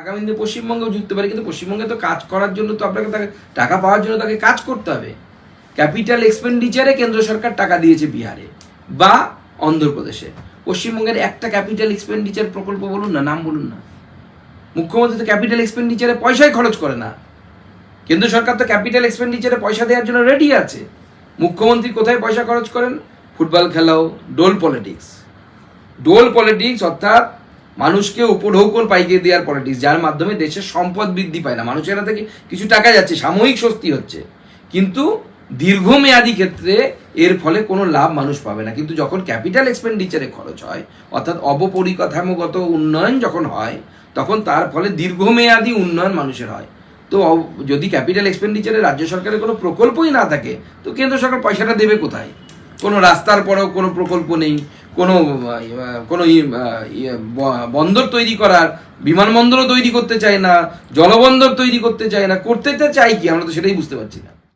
আগামী দিনে পশ্চিমবঙ্গেও যুক্ত পারে, কিন্তু পশ্চিমবঙ্গে তো কাজ করার জন্য তো আপনাকে তাকে, টাকা পাওয়ার জন্য তাকে কাজ করতে হবে। ক্যাপিটাল এক্সপেন্ডিচারে কেন্দ্র সরকার টাকা দিয়েছে বিহারে বা অন্ধ্রপ্রদেশে। পশ্চিমবঙ্গের একটা ক্যাপিটাল এক্সপেন্ডিচার প্রকল্প বলুন না, নাম বলুন না। মুখ্যমন্ত্রী তো ক্যাপিটাল এক্সপেন্ডিচারে পয়সাই খরচ করে না। কেন্দ্র সরকার তো ক্যাপিটাল এক্সপেন্ডিচারে পয়সা দেওয়ার জন্য রেডি আছে। মুখ্যমন্ত্রী কোথায় পয়সা খরচ করেন? ফুটবল খেলাও ডোল পলিটিক্স ডোল পলিটিক্স অর্থাৎ মানুষকে উপঢৌকন পাইয়ে দেওয়ার পলিটিক্স যার মাধ্যমে দেশের সম্পদ বৃদ্ধি পায় না। মানুষের থেকে কিছু টাকা যাচ্ছে? সাময়িক স্বস্তি হচ্ছে। কিন্তু দীর্ঘমেয়াদী ক্ষেত্রে এর ফলে কোনো লাভ মানুষ পাবে না। কিন্তু যখন ক্যাপিটাল এক্সপেন্ডিচারে খরচ হয়, অর্থাৎ অবপরিকাঠামোগত উন্নয়ন যখন হয়, তখন তার ফলে দীর্ঘমেয়াদী উন্নয়ন মানুষের হয়। তো যদি ক্যাপিটাল এক্সপেন্ডিচারে রাজ্য সরকারের কোনো প্রকল্পই না থাকে, তো কেন্দ্র সরকার পয়সাটা দেবে কোথায়? কোনো রাস্তার পরেও কোনো প্রকল্প নেই। কোনো কোনো ইয়ে, বন্দর তৈরি করার বিমানবন্দরও তৈরি করতে চায় না জলবন্দর তৈরি করতে চায় না করতে চাই কি? আমরা তো সেটাই বুঝতে পারছি না।